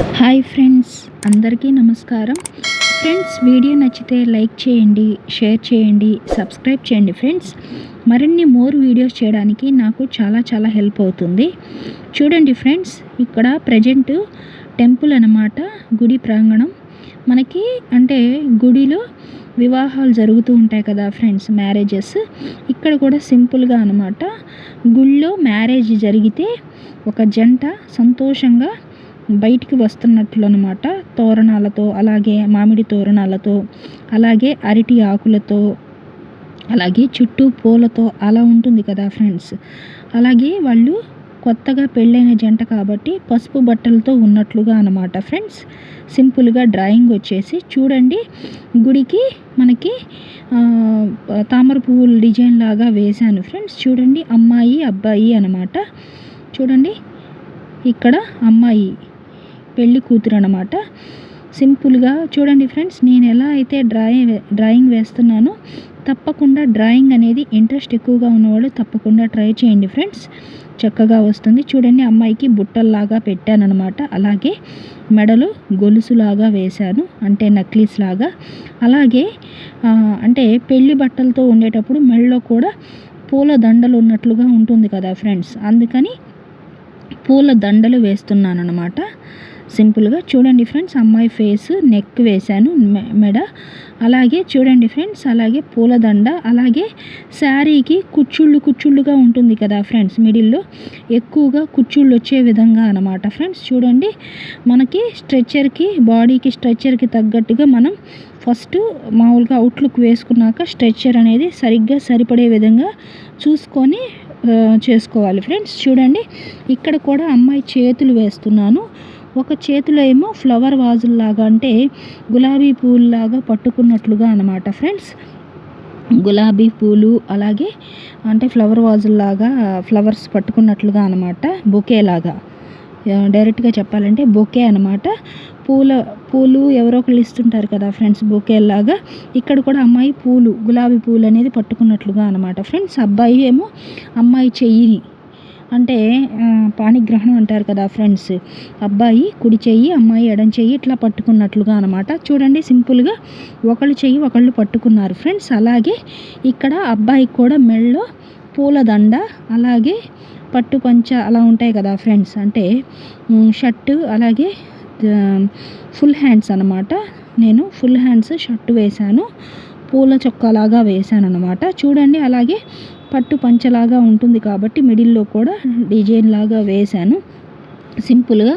Hi friends అందరికీ నమస్కారం. Friends video నచ్చితే లైక్ చేయండి షేర్ చేయండి సబ్స్క్రైబ్ చేయండి ఫ్రెండ్స్. మరిన్ని మోర్ వీడియోస్ చేయడానికి నాకు చాలా చాలా హెల్ప్ అవుతుంది. చూడండి ఫ్రెండ్స్ ఇక్కడ ప్రజెంట్ టెంపుల్ అన్నమాట గుడి ప్రాంగణం. మనకి అంటే గుడిలో వివాహాలు జరుగుతూ ఉంటాయి కదా ఫ్రెండ్స్ మ్యారేజెస్. ఇక్కడ కూడా సింపుల్గా అనమాట గుళ్ళో మ్యారేజ్ జరిగితే ఒక జంట సంతోషంగా బయటికి వస్తున్నట్లు అనమాట తోరణాలతో అలాగే మామిడి తోరణాలతో అలాగే అరటి ఆకులతో అలాగే చుట్టూ పూలతో అలా ఉంటుంది కదా ఫ్రెండ్స్. అలాగే వాళ్ళు కొత్తగా పెళ్ళైన జంట కాబట్టి పసుపు బట్టలతో ఉన్నట్లుగా అనమాట ఫ్రెండ్స్. సింపుల్గా డ్రాయింగ్ వచ్చేసి చూడండి. గుడికి మనకి తామర పువ్వుల డిజైన్ లాగా వేశాను ఫ్రెండ్స్. చూడండి అమ్మాయి అబ్బాయి అనమాట. చూడండి ఇక్కడ అమ్మాయి. పెళ్ళి కూతురు అనమాట సింపుల్గా చూడండి ఫ్రెండ్స్ నేను ఎలా అయితే డ్రాయింగ్ డ్రాయింగ్ వేస్తున్నానో తప్పకుండా డ్రాయింగ్ అనేది ఇంట్రెస్ట్ ఎక్కువగా ఉన్నవాళ్ళు తప్పకుండా ట్రై చేయండి ఫ్రెండ్స్. చక్కగా వస్తుంది. చూడండి అమ్మాయికి బుట్టల్లాగా పెట్టానమాట అలాగే మెడలో గొలుసులాగా వేశాను అంటే నక్లీస్ లాగా. అలాగే అంటే పెళ్ళి బట్టలతో ఉండేటప్పుడు మెడలో కూడా పూల దండలు ఉన్నట్లుగా ఉంటుంది కదా ఫ్రెండ్స్. అందుకని పూల దండలు వేస్తున్నాను అనమాట సింపుల్గా చూడండి ఫ్రెండ్స్ అమ్మాయి ఫేస్ నెక్ వేశాను మెడ. అలాగే చూడండి ఫ్రెండ్స్ అలాగే పూలదండ అలాగే శారీకి కుచ్చుళ్ళు కుచ్చుళ్ళుగా ఉంటుంది కదా ఫ్రెండ్స్ మిడిల్లో ఎక్కువగా కుచ్చుళ్ళు వచ్చే విధంగా అనమాట ఫ్రెండ్స్. చూడండి మనకి స్ట్రెచ్చర్కి బాడీకి స్ట్రెచ్చర్కి తగ్గట్టుగా మనం ఫస్ట్ మామూలుగా అవుట్లుక్ వేసుకున్నాక స్ట్రెచ్చర్ అనేది సరిగ్గా సరిపడే విధంగా చూసుకొని చేసుకోవాలి ఫ్రెండ్స్. చూడండి ఇక్కడ కూడా అమ్మాయి చేతులు వేస్తున్నాను. ఒక చేతిలో ఏమో ఫ్లవర్ వాజుల్లాగా అంటే గులాబీ పూల్లాగా పట్టుకున్నట్లుగా అనమాట ఫ్రెండ్స్. గులాబీ పూలు అలాగే అంటే ఫ్లవర్ వాజుల్లాగా ఫ్లవర్స్ పట్టుకున్నట్లుగా అనమాట బొకేలాగా. డైరెక్ట్గా చెప్పాలంటే బొకే అనమాట పూల పూలు ఎవరో ఒకళ్ళు ఇస్తుంటారు కదా ఫ్రెండ్స్ బొకేలాగా ఇక్కడ కూడా అమ్మాయి పూలు గులాబీ పూలు అనేది పట్టుకున్నట్లుగా అనమాట ఫ్రెండ్స్. అబ్బాయి ఏమో అమ్మాయి చెయ్యిని అంటే పాణిగ్రహణం అంటారు కదా ఫ్రెండ్స్ అబ్బాయి కుడి చెయ్యి అమ్మాయి ఎడం చెయ్యి ఇట్లా పట్టుకున్నట్లుగా అనమాట చూడండి సింపుల్గా ఒకళ్ళు చెయ్యి ఒకళ్ళు పట్టుకున్నారు ఫ్రెండ్స్ అలాగే ఇక్కడ అబ్బాయికి కూడా మెళ్ళో పూలదండ అలాగే పట్టు పంచ అలా ఉంటాయి కదా ఫ్రెండ్స్ అంటే షర్టు అలాగే ఫుల్ హ్యాండ్స్ అనమాట నేను ఫుల్ హ్యాండ్స్ షర్టు వేశాను. పూల చొక్కలాగా వేశాను అనమాట చూడండి అలాగే పట్టు పంచలాగా ఉంటుంది కాబట్టి మిడిల్లో కూడా డిజైన్ లాగా వేశాను. సింపుల్గా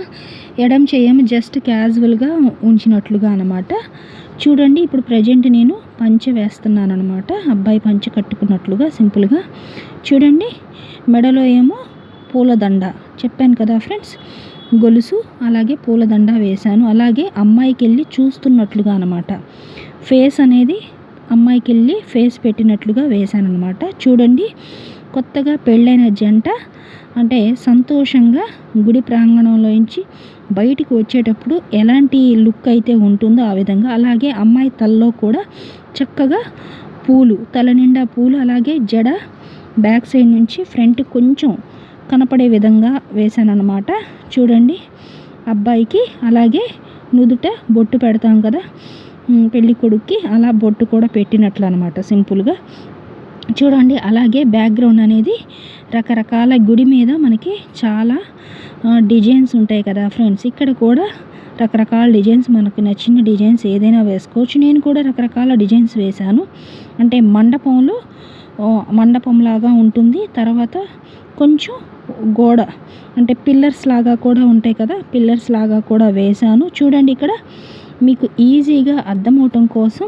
ఎడం చేయం జస్ట్ క్యాజువల్గా ఉంచినట్లుగా అనమాట చూడండి ఇప్పుడు ప్రజెంట్ నేను పంచ వేస్తున్నాను అనమాట అబ్బాయి పంచ కట్టుకున్నట్లుగా సింపుల్గా చూడండి మెడలో ఏమో పూలదండ. చెప్పాను కదా ఫ్రెండ్స్ గొలుసు అలాగే పూలదండ వేశాను. అలాగే అమ్మాయికి వెళ్ళి చూస్తున్నట్లుగా అనమాట ఫేస్ అనేది అమ్మాయికి వెళ్ళి ఫేస్ పెట్టినట్లుగా వేశాను అనమాట చూడండి కొత్తగా పెళ్ళైన జంట అంటే సంతోషంగా గుడి ప్రాంగణంలోంచి బయటికి వచ్చేటప్పుడు ఎలాంటి లుక్ అయితే ఉంటుందో ఆ విధంగా. అలాగే అమ్మాయి తలలో కూడా చక్కగా పూలు తల నిండా పూలు అలాగే జడ బ్యాక్ సైడ్ నుంచి ఫ్రంట్ కొంచెం కనపడే విధంగా వేశానన్నమాట. చూడండి అబ్బాయికి అలాగే నుదుట బొట్టు పెడతాం కదా పెళ్ళి కొడుక్కి అలా బొట్టు కూడా పెట్టినట్లు అనమాట సింపుల్గా. చూడండి అలాగే బ్యాక్గ్రౌండ్ అనేది రకరకాల గుడి మీద మనకి చాలా డిజైన్స్ ఉంటాయి కదా ఫ్రెండ్స్ ఇక్కడ కూడా రకరకాల డిజైన్స్ మనకు నచ్చిన డిజైన్స్ ఏదైనా వేసుకోవచ్చు. నేను కూడా రకరకాల డిజైన్స్ వేశాను. అంటే మండపంలో మండపంలాగా ఉంటుంది. తర్వాత కొంచెం గోడ అంటే పిల్లర్స్ లాగా కూడా ఉంటాయి కదా పిల్లర్స్ లాగా కూడా వేశాను. చూడండి ఇక్కడ మీకు ఈజీగా అర్థమవటం కోసం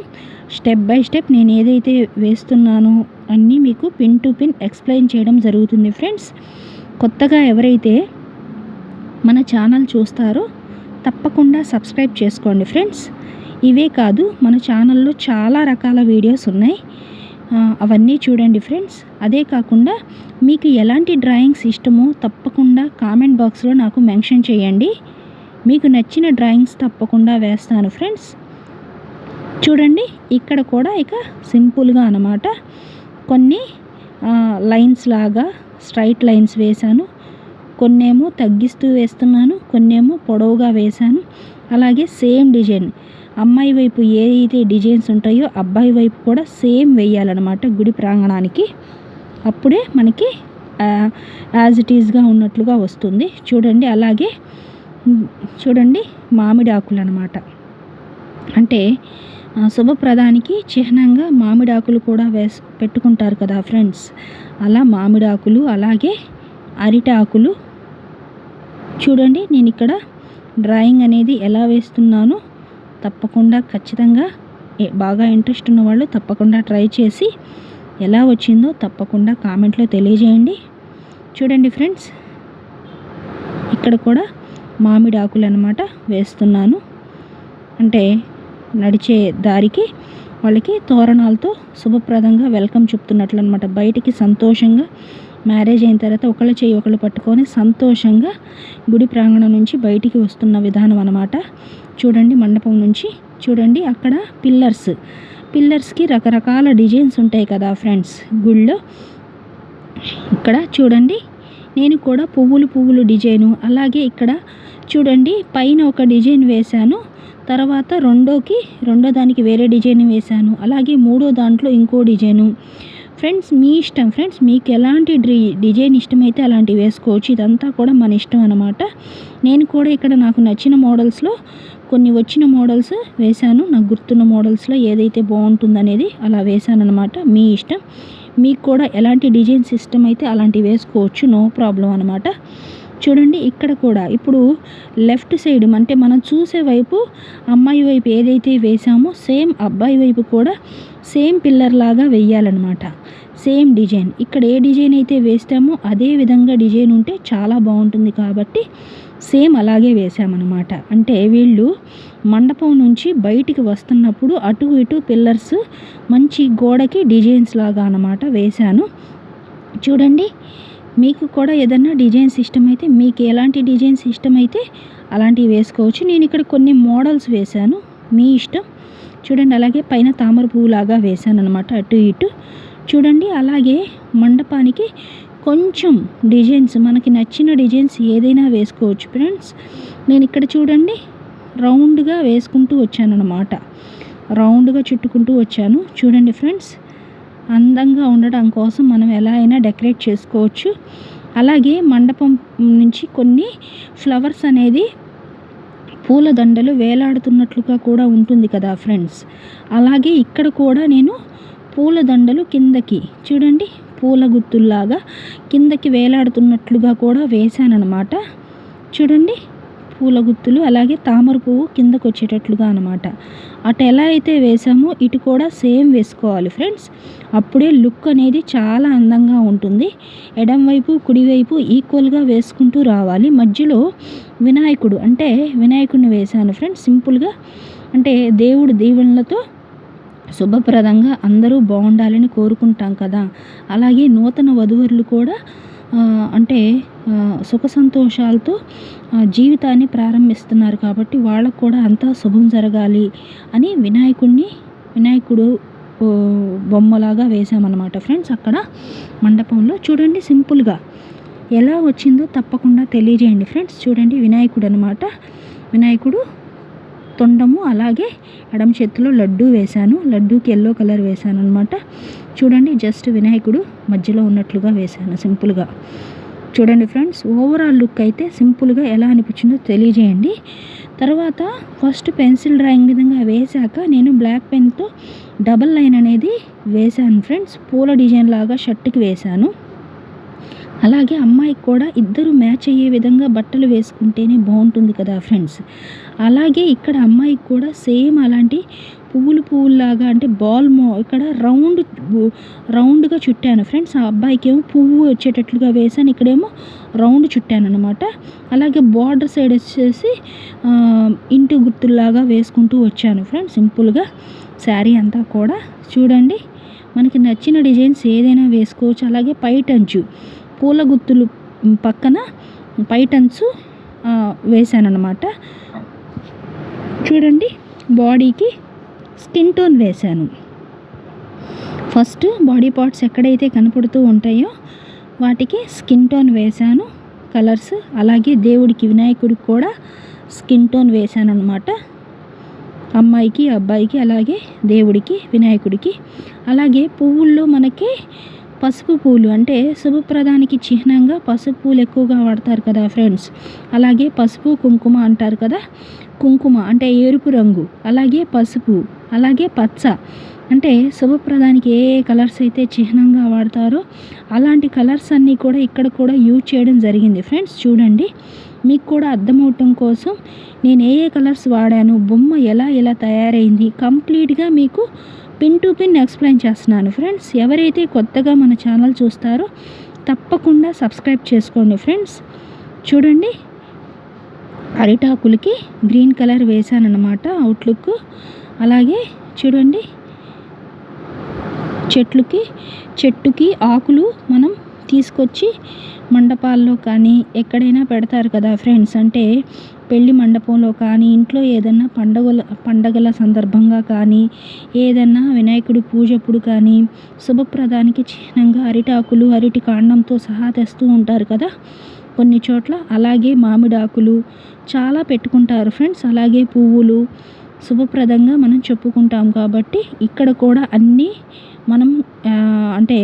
స్టెప్ బై స్టెప్ నేను ఏదైతే వేస్తున్నానో అన్నీ మీకు పిన్ టు పిన్ ఎక్స్ప్లెయిన్ చేయడం జరుగుతుంది ఫ్రెండ్స్. కొత్తగా ఎవరైతే మన ఛానల్ చూస్తారో తప్పకుండా సబ్స్క్రైబ్ చేసుకోండి ఫ్రెండ్స్. ఇవే కాదు మన ఛానల్లో చాలా రకాల వీడియోస్ ఉన్నాయి. అవన్నీ చూడండి ఫ్రెండ్స్. అదే కాకుండా మీకు ఎలాంటి డ్రాయింగ్స్ ఇష్టమో తప్పకుండా కామెంట్ బాక్స్లో నాకు మెన్షన్ చేయండి. మీకు నచ్చిన డ్రాయింగ్స్ తప్పకుండా వేస్తాను ఫ్రెండ్స్ చూడండి ఇక్కడ కూడా ఇక సింపుల్గా అనమాట కొన్ని లైన్స్ లాగా స్ట్రైట్ లైన్స్ వేశాను. కొన్నేమో తగ్గిస్తూ వేస్తున్నాను కొన్నేమో పొడవుగా వేశాను. అలాగే సేమ్ డిజైన్ అమ్మాయి వైపు ఏదైతే డిజైన్స్ ఉంటాయో అబ్బాయి వైపు కూడా సేమ్ వేయాలన్నమాట గుడి ప్రాంగణానికి. అప్పుడే మనకి యాజ్ ఇట్ ఈజ్గా ఉన్నట్లుగా వస్తుంది. చూడండి అలాగే చూడండి మామిడి ఆకులు అనమాట అంటే శుభప్రదానికి చిహ్నంగా మామిడి ఆకులు కూడా వేస్ పెట్టుకుంటారు కదా ఫ్రెండ్స్. అలా మామిడాకులు అలాగే అరిటాకులు చూడండి నేను ఇక్కడ డ్రాయింగ్ అనేది ఎలా వేస్తున్నానో తప్పకుండా ఖచ్చితంగా బాగా ఇంట్రెస్ట్ ఉన్న వాళ్ళు తప్పకుండా ట్రై చేసి ఎలా వచ్చిందో తప్పకుండా కామెంట్లో తెలియజేయండి. చూడండి ఫ్రెండ్స్ ఇక్కడ కూడా మామిడి ఆకులు అనమాట వేస్తున్నాను. అంటే నడిచే దారికి వాళ్ళకి తోరణాలతో శుభప్రదంగా వెల్కమ్ చెప్తున్నట్లు అనమాట బయటికి సంతోషంగా మ్యారేజ్ అయిన తర్వాత ఒకళ్ళ చేయి ఒకళ్ళు పట్టుకొని సంతోషంగా గుడి ప్రాంగణం నుంచి బయటికి వస్తున్న విధానం అనమాట. చూడండి మండపం నుంచి చూడండి అక్కడ పిల్లర్స్. పిల్లర్స్కి రకరకాల డిజైన్స్ ఉంటాయి కదా ఫ్రెండ్స్ గుళ్ళో. ఇక్కడ చూడండి నేను కూడా పువ్వులు పువ్వులు డిజైను అలాగే ఇక్కడ చూడండి పైన ఒక డిజైన్ వేశాను తర్వాత రెండోకి రెండో దానికి వేరే డిజైన్ వేశాను అలాగే మూడో దాంట్లో ఇంకో డిజైను. ఫ్రెండ్స్ మీ ఇష్టం. ఫ్రెండ్స్ మీకు ఎలాంటి డిజైన్ ఇష్టమైతే అలాంటివి వేసుకోవచ్చు. ఇదంతా కూడా మన ఇష్టం అనమాట నేను కూడా ఇక్కడ నాకు నచ్చిన మోడల్స్లో కొన్ని వచ్చిన మోడల్స్ వేశాను. నాకు గుర్తున్న మోడల్స్లో ఏదైతే బాగుంటుందనేది అలా వేశాను అనమాట మీ ఇష్టం. మీకు కూడా ఎలాంటి డిజైన్స్ ఇష్టం అయితే అలాంటివి వేసుకోవచ్చు. నో ప్రాబ్లం అనమాట చూడండి ఇక్కడ కూడా. ఇప్పుడు లెఫ్ట్ సైడ్ అంటే మనం చూసే వైపు అమ్మాయి వైపు ఏదైతే వేసామో సేమ్ అబ్బాయి వైపు కూడా సేమ్ పిల్లర్ లాగా వేయాలన్నమాట. Same design. ఇక్కడ ఏ డిజైన్ అయితే వేస్తామో అదే విధంగా డిజైన్ ఉంటే చాలా బాగుంటుంది కాబట్టి సేమ్ అలాగే వేసామన్నమాట అంటే వీళ్ళు మండపం నుంచి బయటికి వస్తున్నప్పుడు అటు ఇటు పిల్లర్స్ మంచి గోడకి డిజైన్స్ లాగా అన్నమాట వేశాను. చూడండి. మీకు కూడా ఏదన్నా డిజైన్స్ ఇష్టమైతే మీకు ఎలాంటి డిజైన్స్ ఇష్టమైతే అలాంటివి వేసుకోవచ్చు. నేను ఇక్కడ కొన్ని మోడల్స్ వేశాను మీ ఇష్టం. చూడండి అలాగే పైన తామర పువ్వులాగా వేశాను అనమాట అటు ఇటు. చూడండి అలాగే మండపానికి కొంచెం డిజైన్స్ మనకి నచ్చిన డిజైన్స్ ఏదైనా వేసుకోవచ్చు ఫ్రెండ్స్. నేను ఇక్కడ చూడండి రౌండ్గా వేసుకుంటూ వచ్చాను అనమాట రౌండ్గా చుట్టుకుంటూ వచ్చాను. చూడండి ఫ్రెండ్స్ అందంగా ఉండడం కోసం మనం ఎలా అయినా డెకరేట్ చేసుకోవచ్చు. అలాగే మండపం నుంచి కొన్ని ఫ్లవర్స్ అనేది పూలదండలు వేలాడుతున్నట్లుగా కూడా ఉంటుంది కదా ఫ్రెండ్స్. అలాగే ఇక్కడ కూడా నేను పూలదండలు కిందకి చూడండి పూల గుత్తుల్లాగా కిందకి వేలాడుతున్నట్లుగా కూడా వేశానన్నమాట. చూడండి పూల గుత్తులు అలాగే తామర పువ్వు కిందకు వచ్చేటట్లుగా అనమాట అటు ఎలా అయితే వేసామో ఇటు కూడా సేమ్ వేసుకోవాలి ఫ్రెండ్స్. అప్పుడే లుక్ అనేది చాలా అందంగా ఉంటుంది. ఎడం వైపు కుడివైపు ఈక్వల్గా వేసుకుంటూ రావాలి. మధ్యలో వినాయకుడు అంటే వినాయకుడిని వేశాను ఫ్రెండ్స్ సింపుల్గా అంటే దేవుడు దీవెనలతో శుభప్రదంగా అందరూ బాగుండాలని కోరుకుంటాం కదా. అలాగే నూతన వధువరులు కూడా అంటే సుఖ సంతోషాలతో జీవితాన్ని ప్రారంభిస్తున్నారు కాబట్టి వాళ్ళకు కూడా అంతా శుభం జరగాలి అని వినాయకుడిని వినాయకుడు బొమ్మలాగా వేసామన్నమాట ఫ్రెండ్స్ అక్కడ మండపంలో చూడండి సింపుల్గా ఎలా వచ్చిందో తప్పకుండా తెలియజేయండి. ఫ్రెండ్స్ చూడండి వినాయకుడు అనమాట వినాయకుడు తొండము అలాగే ఎడమ చేతిలో లడ్డు వేశాను. లడ్డూకి ఎల్లో కలర్ వేశాను అనమాట చూడండి జస్ట్ వినాయకుడు మధ్యలో ఉన్నట్లుగా వేశాను సింపుల్గా చూడండి ఫ్రెండ్స్ ఓవరాల్ లుక్ అయితే సింపుల్గా ఎలా అనిపించిందో తెలియజేయండి. తర్వాత ఫస్ట్ పెన్సిల్ డ్రాయింగ్ విధంగా వేశాక నేను బ్లాక్ పెన్తో డబల్ లైన్ అనేది వేశాను ఫ్రెండ్స్ పూల డిజైన్ లాగా షర్ట్కి వేశాను. అలాగే అమ్మాయికి కూడా ఇద్దరు మ్యాచ్ అయ్యే విధంగా బట్టలు వేసుకుంటేనే బాగుంటుంది కదా ఫ్రెండ్స్. అలాగే ఇక్కడ అమ్మాయికి కూడా సేమ్ అలాంటి పువ్వులు పువ్వులాగా అంటే బాల్ మో ఇక్కడ రౌండ్ రౌండ్గా చుట్టాను ఫ్రెండ్స్. ఆ అబ్బాయికి ఏమో పువ్వు వచ్చేటట్లుగా వేసాను ఇక్కడేమో రౌండ్ చుట్టాను అనమాట అలాగే బార్డర్ సైడ్ వచ్చేసి ఇంటి గుర్తుల్లాగా వేసుకుంటూ వచ్చాను ఫ్రెండ్స్ సింపుల్గా. శారీ అంతా కూడా చూడండి. మనకి నచ్చిన డిజైన్స్ ఏదైనా వేసుకోవచ్చు. అలాగే పైట్ అంచు పూల గుత్తులు పక్కన పైటన్స్ వేసాను అనమాట చూడండి బాడీకి స్కిన్ టోన్ వేశాను. ఫస్ట్ బాడీ పార్ట్స్ ఎక్కడైతే కనపడుతూ ఉంటాయో వాటికి స్కిన్ టోన్ వేశాను కలర్స్ అలాగే దేవుడికి వినాయకుడికి కూడా స్కిన్ టోన్ వేశాను అనమాట అమ్మాయికి అబ్బాయికి అలాగే దేవుడికి వినాయకుడికి. అలాగే పువ్వుల్లో మనకి పసుపు పూలు అంటే శుభప్రదానికి చిహ్నంగా పసుపు పూలు ఎక్కువగా వాడతారు కదా ఫ్రెండ్స్. అలాగే పసుపు కుంకుమ అంటారు కదా? కుంకుమ అంటే ఎరుపు రంగు అలాగే పసుపు అలాగే పచ్చ. అంటే శుభప్రదానికి ఏ ఏ కలర్స్ అయితే చిహ్నంగా వాడతారో అలాంటి కలర్స్ అన్నీ కూడా ఇక్కడ కూడా యూజ్ చేయడం జరిగింది ఫ్రెండ్స్. చూడండి మీకు కూడా అర్థమవటం కోసం నేను ఏ ఏ కలర్స్ వాడాను బొమ్మ ఎలా ఎలా తయారైంది కంప్లీట్గా మీకు పిన్ టు పిన్ ఎక్స్ప్లెయిన్ చేస్తున్నాను ఫ్రెండ్స్. ఎవరైతే కొత్తగా మన ఛానల్ చూస్తారో తప్పకుండా సబ్స్క్రైబ్ చేసుకోండి ఫ్రెండ్స్. చూడండి. అరిటాకులకి గ్రీన్ కలర్ వేసాను అనమాట అవుట్లుక్. అలాగే చూడండి. చెట్లుకి చెట్టుకి ఆకులు మనం తీసుకొచ్చి మండపాల్లో కానీ ఎక్కడైనా పెడతారు కదా ఫ్రెండ్స్. అంటే పెళ్ళి మండపంలో కానీ ఇంట్లో ఏదన్నా పండగల పండగల సందర్భంగా కానీ ఏదన్నా వినాయకుడు పూజప్పుడు కానీ శుభప్రదానికి చిహ్నంగా అరిటాకులు అరటి కాండంతో సహా తెస్తూ ఉంటారు కదా. కొన్ని చోట్ల అలాగే మామిడాకులు చాలా పెట్టుకుంటారు ఫ్రెండ్స్. అలాగే పువ్వులు శుభప్రదంగా మనం చెప్పుకుంటాం కాబట్టి ఇక్కడ కూడా అన్నీ మనం అంటే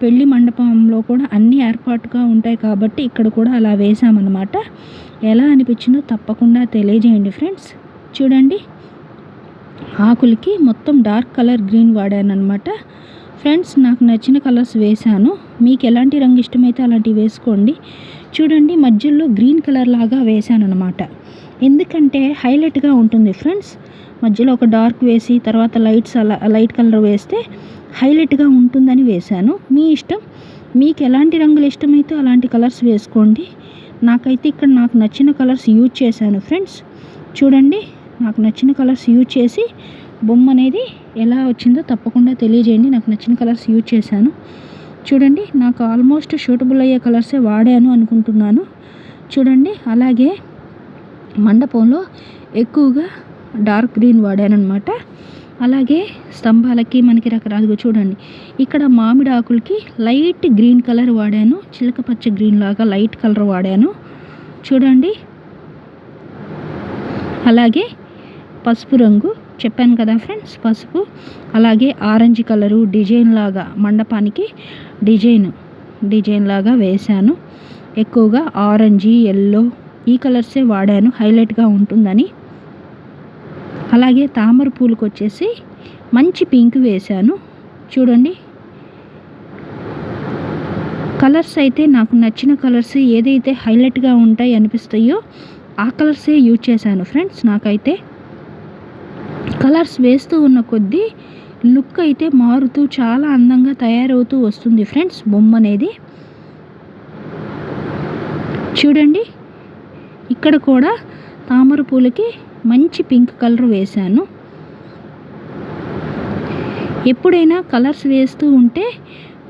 పెళ్ళి మండపంలో కూడా అన్ని ఏర్పాటుగా ఉంటాయి కాబట్టి ఇక్కడ కూడా అలా వేసామన్నమాట ఎలా అనిపించిందో తప్పకుండా తెలియజేయండి ఫ్రెండ్స్. చూడండి ఆకులకి మొత్తం డార్క్ కలర్ గ్రీన్ వాడాను అనమాట ఫ్రెండ్స్ నాకు నచ్చిన కలర్స్ వేశాను. మీకు ఎలాంటి రంగు ఇష్టమైతే అలాంటివి వేసుకోండి. చూడండి మధ్యలో గ్రీన్ కలర్ లాగా వేశాను అనమాట ఎందుకంటే హైలైట్గా ఉంటుంది ఫ్రెండ్స్. మధ్యలో ఒక డార్క్ వేసి తర్వాత లైట్స్ అలా లైట్ కలర్ వేస్తే హైలైట్గా ఉంటుందని వేశాను. మీ ఇష్టం? మీకు ఎలాంటి రంగులు ఇష్టమైతే అలాంటి కలర్స్ వేసుకోండి. నాకైతే ఇక్కడ నాకు నచ్చిన కలర్స్ యూజ్ చేశాను ఫ్రెండ్స్. చూడండి నాకు నచ్చిన కలర్స్ యూజ్ చేసి బొమ్మ అనేది ఎలా వచ్చిందో తప్పకుండా తెలియజేయండి. నాకు నచ్చిన కలర్స్ యూజ్ చేశాను. చూడండి నాకు ఆల్మోస్ట్ షూటబుల్ అయ్యే కలర్సే వాడాను అనుకుంటున్నాను. చూడండి అలాగే మండపంలో ఎక్కువగా డార్క్ గ్రీన్ వాడాను అనమాట అలాగే స్తంభాలకి మనకి రకరకాలుగా చూడండి. ఇక్కడ మామిడి ఆకులకి లైట్ గ్రీన్ కలర్ వాడాను. చిలక పచ్చ గ్రీన్ లాగా లైట్ కలర్ వాడాను. చూడండి. అలాగే పసుపు రంగు. చెప్పాను కదా ఫ్రెండ్స్ పసుపు. అలాగే ఆరెంజ్ కలరు డిజైన్ లాగా మండపానికి డిజైన్ డిజైన్ లాగా వేశాను. ఎక్కువగా ఆరెంజ్ ఎల్లో ఈ కలర్సే వాడాను. హైలైట్గా ఉంటుందని. అలాగే తామర పూలకు వచ్చేసి మంచి పింక్ వేశాను. చూడండి. కలర్స్ అయితే నాకు నచ్చిన కలర్స్ ఏదైతే హైలైట్గా ఉంటాయి అనిపిస్తాయో ఆ కలర్సే యూజ్ చేశాను ఫ్రెండ్స్ నాకైతే. కలర్స్ వేస్తూ ఉన్న కొద్దీ లుక్ అయితే మారుతూ చాలా అందంగా తయారవుతూ వస్తుంది ఫ్రెండ్స్ బొమ్మ అనేది. చూడండి. ఇక్కడ కూడా తామర పూలకి మంచి పింక్ కలర్ వేశాను. ఎప్పుడైనా కలర్స్ వేస్తూ ఉంటే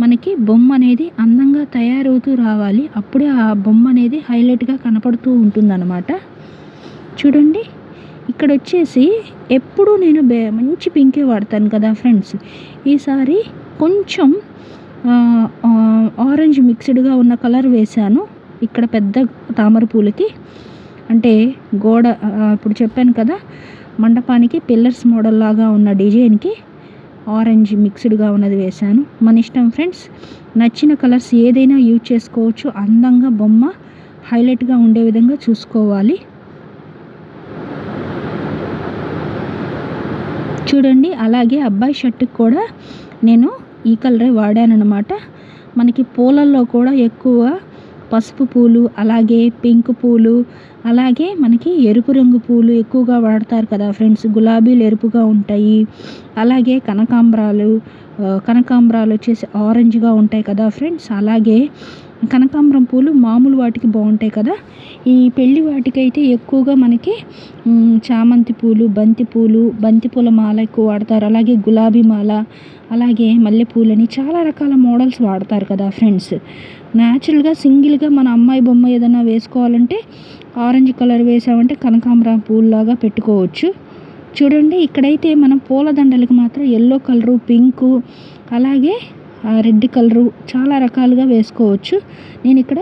మనకి బొమ్మ అనేది అందంగా తయారవుతూ రావాలి. అప్పుడే ఆ బొమ్మ అనేది హైలైట్గా కనపడుతూ ఉంటుందన్నమాట. చూడండి ఇక్కడ వచ్చేసి ఎప్పుడూ నేను బే మంచి పింకే వాడతాను కదా ఫ్రెండ్స్. ఈసారి కొంచెం ఆరెంజ్ మిక్స్డ్గా ఉన్న కలర్ వేశాను. ఇక్కడ పెద్ద తామర పూలకి. అంటే గోడ ఇప్పుడు చెప్పాను కదా మండపానికి పిల్లర్స్ మోడల్ లాగా ఉన్న డిజైన్కి ఆరెంజ్ మిక్స్డ్గా ఉన్నది వేశాను. మన ఇష్టం ఫ్రెండ్స్ నచ్చిన కలర్స్ ఏదైనా యూజ్ చేసుకోవచ్చు. అందంగా బొమ్మ హైలైట్గా ఉండే విధంగా చూసుకోవాలి. చూడండి అలాగే అబ్బాయి షర్ట్కి కూడా నేను ఈ కలరే వాడాను అనమాట మనకి పూలల్లో కూడా ఎక్కువ పసుపు పూలు అలాగే పింక్ పూలు అలాగే మనకి ఎరుపు రంగు పూలు ఎక్కువగా వాడతారు కదా ఫ్రెండ్స్. గులాబీలు ఎరుపుగా ఉంటాయి. అలాగే కనకాంబరాలు కనకాంబరాలు వచ్చేసి ఆరెంజ్గా ఉంటాయి కదా ఫ్రెండ్స్. అలాగే కనకాంబరం పూలు మామూలు వాటికి బాగుంటాయి కదా. ఈ పెళ్ళి వాటికైతే ఎక్కువగా మనకి చామంతి పూలు బంతి పూలు బంతి పూల మాల ఎక్కువ వాడతారు. అలాగే గులాబీ మాల అలాగే మల్లెపూలని చాలా రకాల మోడల్స్ వాడతారు కదా ఫ్రెండ్స్. న్యాచురల్గా సింగిల్గా మన అమ్మాయి బొమ్మ ఏదైనా వేసుకోవాలంటే ఆరెంజ్ కలర్ వేసామంటే కనకాంబరం పూల్లాగా పెట్టుకోవచ్చు. చూడండి ఇక్కడైతే మనం పూలదండలకు మాత్రం ఎల్లో కలరు పింకు అలాగే రెడ్ కలరు చాలా రకాలుగా వేసుకోవచ్చు. నేను ఇక్కడ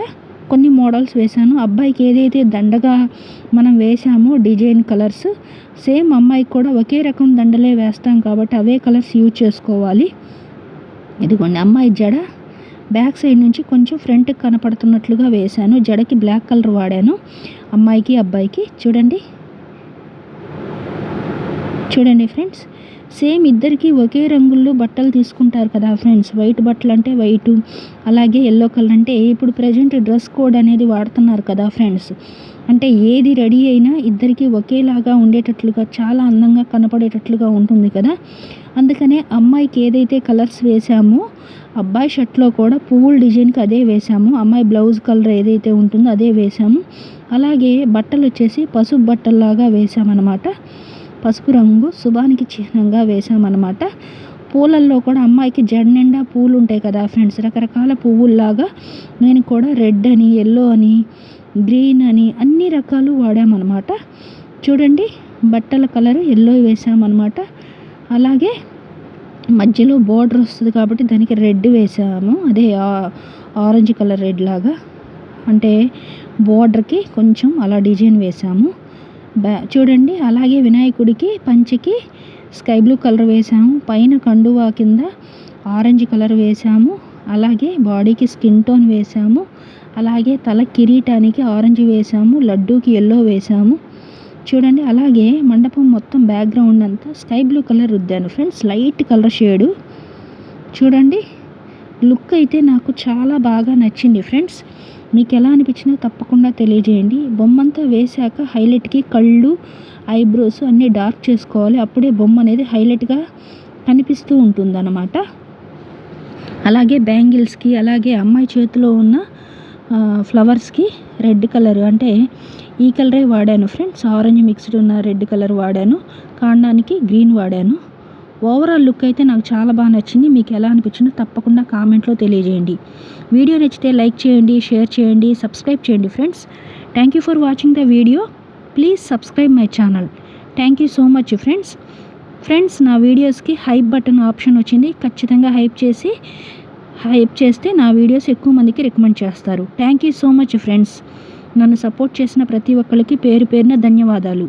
కొన్ని మోడల్స్ వేశాను. అబ్బాయికి ఏదైతే దండగా మనం వేసామో డిజైన్ కలర్స్ సేమ్ అమ్మాయికి కూడా ఒకే రకం దండలే వేస్తాం కాబట్టి అవే కలర్స్ యూజ్ చేసుకోవాలి. ఇదిగోండి అమ్మాయి జడ బ్యాక్ సైడ్ నుంచి కొంచెం ఫ్రంట్కి కనపడుతున్నట్లుగా వేశాను. జడకి బ్లాక్ కలర్ వాడాను అమ్మాయికి అబ్బాయికి. చూడండి. చూడండి ఫ్రెండ్స్ సేమ్ ఇద్దరికి ఒకే రంగుల్లో బట్టలు తీసుకుంటారు కదా ఫ్రెండ్స్. వైట్ బట్టలు అంటే వైటు అలాగే ఎల్లో కలర్ అంటే ఇప్పుడు ప్రజెంట్ డ్రెస్ కోడ్ అనేది వాడుతున్నారు కదా ఫ్రెండ్స్. అంటే ఏది రెడీ అయినా ఇద్దరికి ఒకేలాగా ఉండేటట్లుగా చాలా అందంగా కనపడేటట్లుగా ఉంటుంది కదా. అందుకనే అమ్మాయికి ఏదైతే కలర్స్ వేసామో అబ్బాయి షర్ట్లో కూడా పువ్వుల డిజైన్కి అదే వేసాము. అమ్మాయి బ్లౌజ్ కలర్ ఏదైతే ఉంటుందో అదే వేసాము. అలాగే బట్టలు వచ్చేసి పసుపు బట్టల్లాగా వేసామన్నమాట. పసుపు రంగు శుభానికి చిహ్నంగా వేసామన్నమాట పూలల్లో కూడా అమ్మాయికి జడ నిండా పూలు ఉంటాయి కదా ఫ్రెండ్స్. రకరకాల పువ్వుల్లాగా నేను కూడా రెడ్ అని ఎల్లో అని గ్రీన్ అని అన్ని రకాలు వాడామన్నమాట. చూడండి బట్టల కలర్ ఎల్లో వేసామన్నమాట అలాగే మధ్యలో బోర్డర్ వస్తుంది కాబట్టి దానికి రెడ్ వేసాము అదే ఆరెంజ్ కలర్ రెడ్ లాగా. అంటే బోర్డర్కి కొంచెం అలా డిజైన్ వేసాము బ్యా చూడండి అలాగే వినాయకుడికి పంచికి స్కై బ్లూ కలర్ వేసాము పైన కండువా కింద ఆరెంజ్ కలర్ వేసాము అలాగే బాడీకి స్కిన్ టోన్ వేసాము అలాగే తల కిరీటానికి ఆరెంజ్ వేసాము లడ్డూకి ఎల్లో వేసాము చూడండి అలాగే మండపం మొత్తం బ్యాక్గ్రౌండ్ అంతా sky blue colour రుద్దాను. Friends light colour shade. చూడండి లుక్ అయితే నాకు చాలా బాగా నచ్చింది. ఫ్రెండ్స్ మీకు ఎలా అనిపించినా తప్పకుండా తెలియజేయండి. బొమ్మంతా వేశాక హైలైట్కి కళ్ళు ఐబ్రోస్ అన్నీ డార్క్ చేసుకోవాలి. అప్పుడే బొమ్మ అనేది హైలైట్గా కనిపిస్తూ ఉంటుందన్నమాట. అలాగే బ్యాంగిల్స్కి అలాగే అమ్మాయి చేతిలో ఉన్న ఫ్లవర్స్కి రెడ్ కలర్. అంటే ఈ కలరే వాడాను ఫ్రెండ్స్. ఆరెంజ్ మిక్స్డ్ ఉన్న రెడ్ కలర్ వాడాను. కాండానికి గ్రీన్ వాడాను. ఓవరాల్ లుక్ అయితే నాకు చాలా బాగా నచ్చింది. మీకు ఎలా అనిపించిందో తప్పకుండా కామెంట్లో తెలియజేయండి. వీడియో నచ్చితే లైక్ చేయండి షేర్ చేయండి సబ్స్క్రైబ్ చేయండి friends. Thank you for watching the video please subscribe my channel thank you so much friends friends నా వీడియోస్కి హైప్ బటన్ ఆప్షన్ వచ్చింది. ఖచ్చితంగా హైప్ చేసి హైప్ చేస్తే నా వీడియోస్ ఎక్కువ మందికి రికమెండ్ చేస్తారు. Thank you so much friends నన్ను సపోర్ట్ చేసిన ప్రతి ఒక్కరికి పేరు పేరున ధన్యవాదాలు.